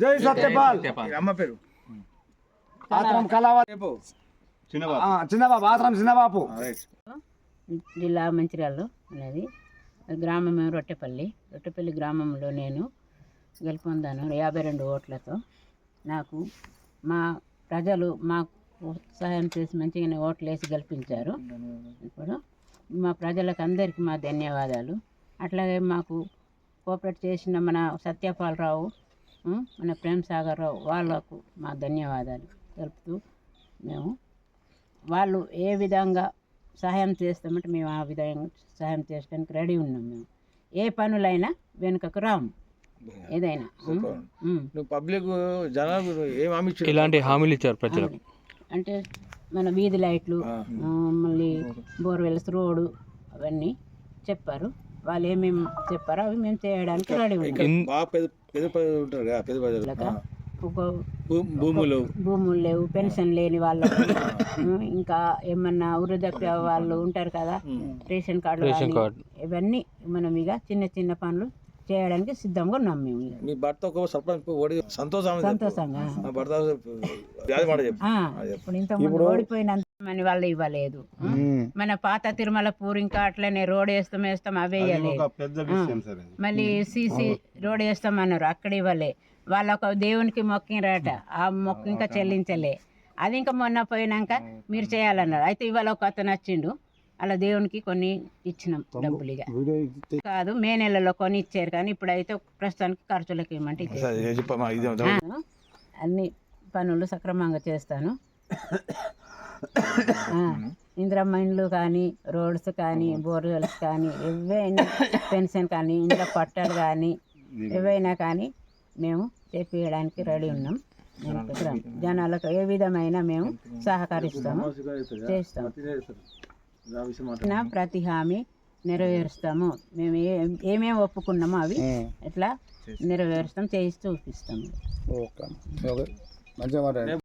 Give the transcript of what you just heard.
జై సత్యపాల్. అమ్మ పేరు? రేపు చిన్నబాబు. ఆత్రం చిన్నబాబు. జిల్లా మంచిర్యాలలో అనేది గ్రామం రొట్టెపల్లి. రొట్టెపల్లి గ్రామంలో నేను గెలుపొందాను యాభై రెండు ఓట్లతో. నాకు మా ప్రజలు మాకు సహాయం చేసి మంచిగానే ఓట్లు వేసి గెలిపించారు. ఇప్పుడు మా ప్రజలకు అందరికీ మా ధన్యవాదాలు. అట్లాగే మాకు కోఆపరేట్ చేసిన మన సత్యపాలరావు ఉం, మన ప్రేమ్ సాగర్ రావు వాళ్ళకు మా ధన్యవాదాలు తెలుపుతూ మేము వాళ్ళు ఏ విధంగా సహాయం చేస్తామంటే మేము ఆ విధంగా సహాయం చేయడానికి రెడీ ఉన్నాం మేము. ఏ పనులైనా వెనుకకు రాము. ఏదైనా పబ్లిక్ జనాలు ఇలాంటి హామీలు ఇచ్చారు ప్రజలకు. అంటే మన వీధి లైట్లు మళ్ళీ బోర్వెల్స్ రోడ్డు అవన్నీ చెప్పారు. వాళ్ళు ఏమేమి చెప్పారో అవి మేము చేయడానికి రెడీ భూములు. భూములు లేవు పెన్షన్ లేని వాళ్ళకు ఉం, ఇంకా ఏమన్నా వృద్ధాప్య వాళ్ళు ఉంటారు కదా రేషన్ కార్డు. ఇవన్నీ మనం ఇక చిన్న చిన్న పనులు చేయడానికి సిద్ధంగా ఉన్నాం మేము ఇక. మీ భర్త ఒక సర్పంచ్ ఓడి సంతోషం సంతోషంగా. భర్త ఇప్పుడు ఇంత ఓడిపోయినంత మన వాళ్ళు ఇవ్వలేదు? మన పాత తిరుమల పూర్ ఇంకా అట్లనే రోడ్ వేస్తాం వేస్తాం అవే మళ్ళీ సీసీ రోడ్ వేస్తామన్నారు అక్కడ ఇవ్వలే. వాళ్ళ ఒక దేవునికి మొక్కినరట ఆ మొక్కు ఇంకా చెల్లించలే. అది ఇంకా మొన్న పోయినాక మీరు చేయాలన్నారు. అయితే ఇవాళ ఒక అతను వచ్చిండు. అలా దేవునికి కొన్ని ఇచ్చినాం డబ్బులు ఇక కాదు మే నెలలో కొని ఇచ్చారు కానీ ఇప్పుడైతే ప్రస్తుతానికి ఖర్చులకు ఇవ్వమంటే అన్ని పనులు సక్రమంగా చేస్తాను. ఇందిరమ్మ ఇండ్లు కానీ రోడ్స్ కానీ బోర్వెల్స్ కానీ ఏవైనా పెన్షన్ కానీ ఇంట్లో పట్టాలు కానీ ఏవైనా కానీ మేము చేపించడానికి రెడీ ఉన్నాం. జనాలకు ఏ విధమైన మేము సహకరిస్తాము చేస్తాము నా ప్రతి హామీ నెరవేరుస్తాము. మేము ఏ ఏమేమి ఒప్పుకున్నామో అవి ఎట్లా నెరవేరుస్తాం చేసి చూపిస్తాము. ఓకే మంచిగా